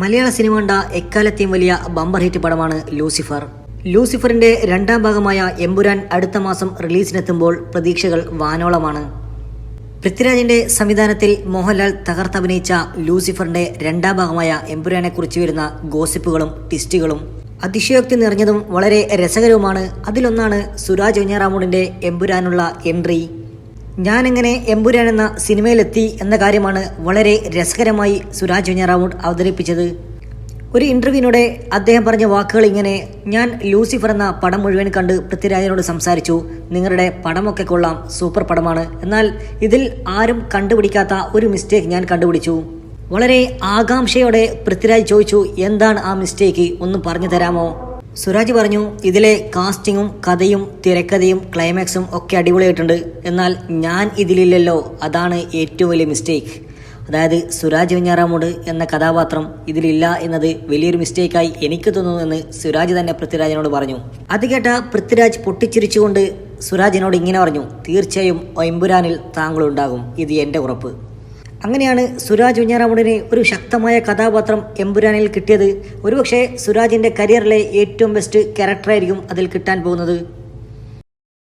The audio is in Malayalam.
മലയാള സിനിമ കണ്ട എക്കാലത്തെയും വലിയ ബമ്പർ ഹിറ്റ് പടമാണ് ലൂസിഫർ. ലൂസിഫറിന്റെ രണ്ടാം ഭാഗമായ എമ്പുരാൻ അടുത്ത മാസം റിലീസിനെത്തുമ്പോൾ പ്രതീക്ഷകൾ വാനോളമാണ്. പൃഥ്വിരാജിന്റെ സംവിധാനത്തിൽ മോഹൻലാൽ തകർത്തഭിനയിച്ച ലൂസിഫറിന്റെ രണ്ടാം ഭാഗമായ എമ്പുരാനെ കുറിച്ച് വരുന്ന ഗോസിപ്പുകളും ട്വിസ്റ്റുകളും അതിശയോക്തി നിറഞ്ഞതും വളരെ രസകരവുമാണ്. അതിലൊന്നാണ് സുരാജ് വെഞ്ഞാറാമൂടിന്റെ എമ്പുരാനുള്ള എൻട്രി. ഞാനെങ്ങനെ എമ്പുരാൻ എന്ന സിനിമയിലെത്തി എന്ന കാര്യമാണ് വളരെ രസകരമായി സുരാജ് വെഞ്ഞാറാമൂട് അവതരിപ്പിച്ചത്. ഒരു ഇന്റർവ്യൂവിനൂടെ അദ്ദേഹം പറഞ്ഞ വാക്കുകൾ ഇങ്ങനെ ഞാൻ ലൂസിഫർ എന്ന പടം മുഴുവൻ കണ്ട് പൃഥ്വിരാജിനോട് സംസാരിച്ചു. നിങ്ങളുടെ പടമൊക്കെ കൊള്ളാം സൂപ്പർ പടമാണ്. എന്നാൽ ഇതിൽ ആരും കണ്ടുപിടിക്കാത്ത ഒരു മിസ്റ്റേക്ക് ഞാൻ കണ്ടുപിടിച്ചു. വളരെ ആകാംക്ഷയോടെ പൃഥ്വിരാജ് ചോദിച്ചു എന്താണ് ആ മിസ്റ്റേക്ക്? ഒന്ന് പറഞ്ഞു തരാമോ? സുരാജ് പറഞ്ഞു ഇതിലെ കാസ്റ്റിങ്ങും കഥയും തിരക്കഥയും ക്ലൈമാക്സും ഒക്കെ അടിപൊളിയായിട്ടുണ്ട്. എന്നാൽ ഞാൻ ഇതിലില്ലല്ലോ അതാണ് ഏറ്റവും വലിയ മിസ്റ്റേക്ക് അതായത് സുരാജ് വെഞ്ഞാറാമൂട് എന്ന കഥാപാത്രം ഇതിലില്ല എന്നത് വലിയൊരു മിസ്റ്റേക്കായി എനിക്ക് തോന്നുന്നു എന്ന് സുരാജ് തന്നെ പൃഥ്വിരാജിനോട് പറഞ്ഞു. അത് കേട്ട പൃഥ്വിരാജ് പൊട്ടിച്ചിരിച്ചുകൊണ്ട് സുരാജിനോട് ഇങ്ങനെ പറഞ്ഞു തീർച്ചയായും ഒയമ്പുരാനിൽ താങ്കളുണ്ടാകും. ഇത് എന്റെ ഉറപ്പ്. അങ്ങനെയാണ് സുരാജ് വെഞ്ഞാറാമൂടിന് ഒരു ശക്തമായ കഥാപാത്രം എമ്പുരാനിൽ കിട്ടിയത്. ഒരുപക്ഷെ സുരാജിന്റെ കരിയറിലെ ഏറ്റവും ബെസ്റ്റ് ക്യാരക്ടറായിരിക്കും അതിൽ കിട്ടാൻ പോകുന്നത്.